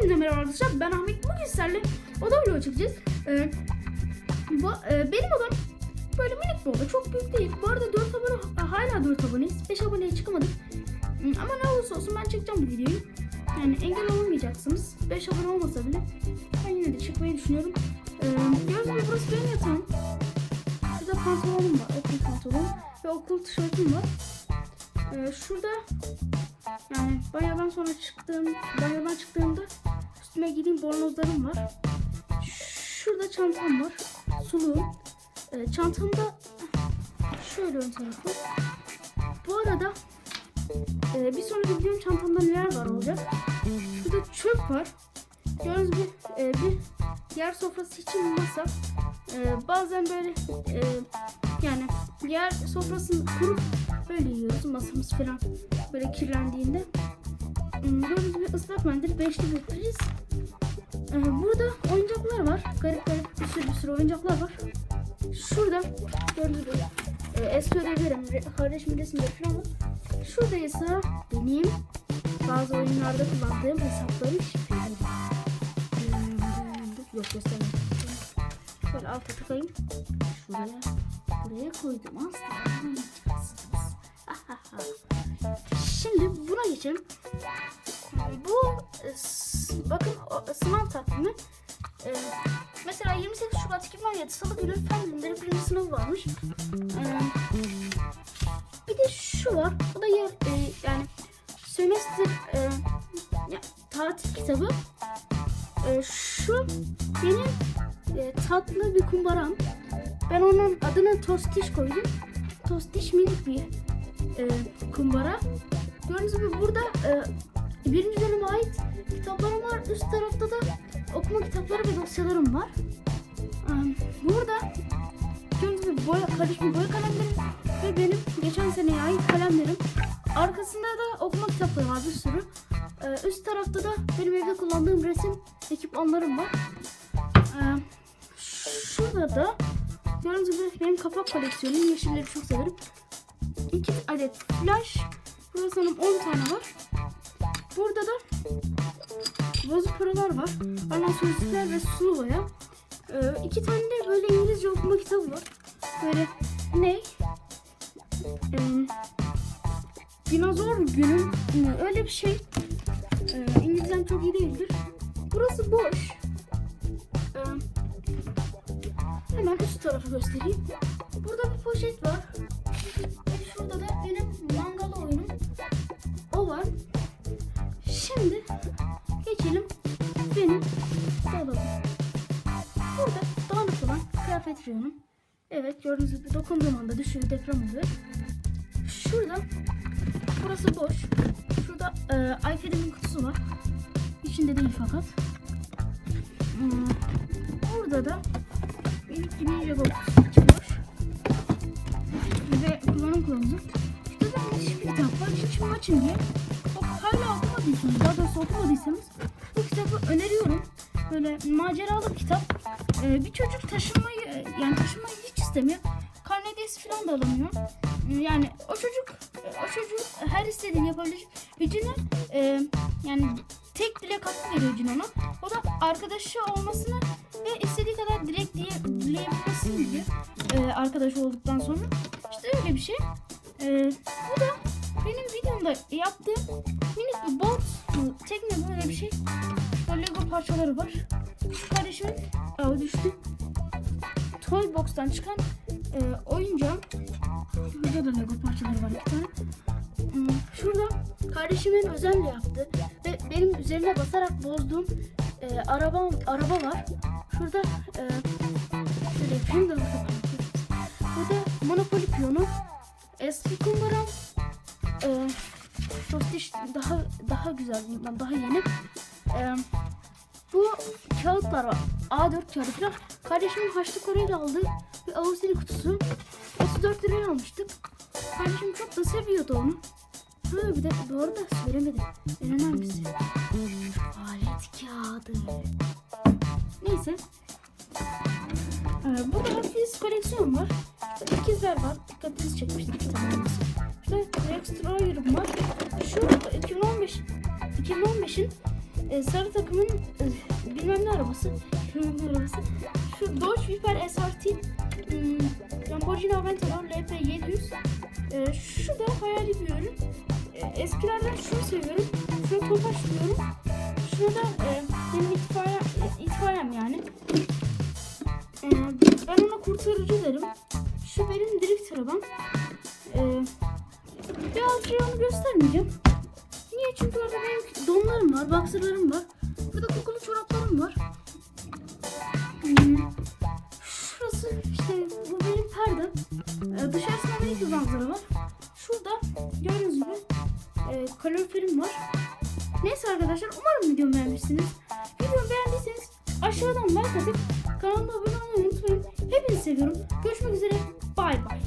Hepinize merhaba arkadaşlar. Ben Ahmet. Bugün sizlerle oda vlogu çekeceğiz. Ee, bu, e, benim odam böyle minik bir oda. Çok büyük değil. Bu arada 4 abone, hala 4 aboneyiz. 5 aboneye çıkamadık. Hmm, Ama ne olursa olsun ben çekeceğim bu videoyu. Yani engel olamayacaksınız. 5 abone olmasa bile ben yine de çıkmayı düşünüyorum. Ee, gördüğünüz gibi burası benim yatağım. Şurada pantolonum var. Okul pantolon ve okul tişörtüm var. Ee, şurada yani banyodan sonra çıktığım, banyodan çıktığımda üstüme giydiğim bornozlarım var. Şurada çantam var. Suluğum. Ee, çantamda şöyle ön tarafı. Bu arada e, bir sonraki videom çantamda neler var olacak. Şurada çöp var. Gördüğünüz gibi e, bir yer sofrası için masa. E, bazen böyle e, yani yer sofrasını kurup böyle yiyoruz masamız falan böyle kirlendiğinde. Hmm, Gördüğünüz gibi ıslak mendil, beşli bir priz. Ee, burada oyuncaklar var. Garip garip bir sürü bir sürü oyuncaklar var. Şurada gördüğünüz gibi e, eski ödevlerim, kardeşimin resimleri falan var. Şurada ise benim bazı oyunlarda kullandığım hesaplarım şifreli. Yok göstermem. Şöyle alta tıkayım. Şuraya, buraya koydum. Anlayacaksınız. Şimdi buna geçelim. Bu e, bakın sınav takvimi. E, mesela 28 Şubat 2017 Salı günü fen bilimleri birinci sınavı varmış. E, bir de şu var. O da yer, yani sömestr tatil kitabı. Şu benim tatlı bir kumbaram. Ben onun adını Tostiş koydum. Tostiş minik bir e, kumbara. Gördüğünüz gibi burada e, birinci döneme ait kitaplarım var. Üst tarafta da okuma kitapları ve dosyalarım var. E, burada gördüğünüz gibi boya, karışmış boya kalemlerim ve benim geçen seneye ait kalemlerim. Arkasında da okuma kitapları var bir sürü. E, üst tarafta da benim evde kullandığım resim ekipmanlarım var. E, şurada da gördüğünüz gibi benim kapak koleksiyonum. Yeşilleri çok severim. 2 adet flash. Burada sanırım 10 tane var. Burada da bozuk paralar var. Arnan sözlükler ve sulu boya. Ee, iki tane de böyle İngilizce okuma kitabı var. Böyle ne? Ee, dinozor günü öyle bir şey. Ee, İngilizcem çok iyi değildir. Burası boş. Ee, hemen üst tarafı göstereyim. Burada bir poşet var. Var. Şimdi geçelim benim dolabım. Burada dağınık olan kıyafet reyonum. Evet gördüğünüz gibi dokunduğum anda düşüyor deprem oluyor. Şurada burası boş. Şurada e, iPad'imin kutusu var. İçinde değil fakat. Hmm, burada da bir Ninja Box içi boş ve kullanım kılavuzu. Şurada da müthiş bir kitap var. Hiç mi açın diye. O hala okumadıysanız, daha doğrusu okumadıysanız bu kitabı öneriyorum. Böyle maceralı bir kitap. Ee, bir çocuk taşınmayı, yani taşınmayı hiç istemiyor. Karne hediyesi falan da alamıyor. Ee, Yani o çocuk, o çocuk her istediğini yapabilir. Gücünü e, yani tek dilek hakkı veriyor Cin ona. O da arkadaşı olmasını ve istediği kadar dilek diye dileyebilmesini diyor. E, arkadaş olduktan sonra. İşte öyle bir şey. E, bu da benim videomda yaptığım minik bir bot tekne böyle bir şey. Böyle Lego parçaları var. Kardeşimin aa, düştü. Toy Box'tan çıkan e, oyuncağım. Burada da Lego parçaları var iki tane. Hmm, Şurada kardeşimin özenle yaptı ve benim üzerine basarak bozduğum e, araba araba var. Şurada e, şöyle Burada Monopoly piyonu, eski kumbaram, e, Tostiş daha daha güzel bundan daha yeni. E, bu kağıtlar var. A4 kağıdı falan. Kardeşimin haçlık oraya aldığı bir Avusturya kutusu. 34 liraya almıştık. Kardeşim çok da seviyordu onu. Ha bir de bu arada söylemedim. En önemlisi. Alet kağıdı. Neyse. Ee, burada Hafiz koleksiyon var. İkizler var. Dikkatinizi çekmiştir iki tane olması. İşte Rex Troyer'ım var. Şu 2015 2015'in e, sarı takımın e, bilmem ne arabası. Arabası. Şu Dodge Viper SRT hmm, Lamborghini Aventador LP700 e, şu da hayali bir ürün. E, eskilerden şunu seviyorum. Şunu topaç diyorum. Şunu da e, benim itfaiye, itfaiyem yani. E, ben ona kurtarıcı derim. Şu benim drift arabam. E, bir altı onu göstermeyeceğim. Niye? Çünkü orada benim donlarım var, boxerlarım var. Burada kokulu çoraplarım var. Hmm. Şurası işte bu benim perde. Ee, dışarısında minik bir var. Şurada gördüğünüz gibi e, kaloriferim var. Neyse arkadaşlar umarım videomu beğenmişsiniz. Videomu beğendiyseniz aşağıdan like atıp kanalıma abone unutmayın. Hepinizi seviyorum. Görüşmek üzere. Bay bay.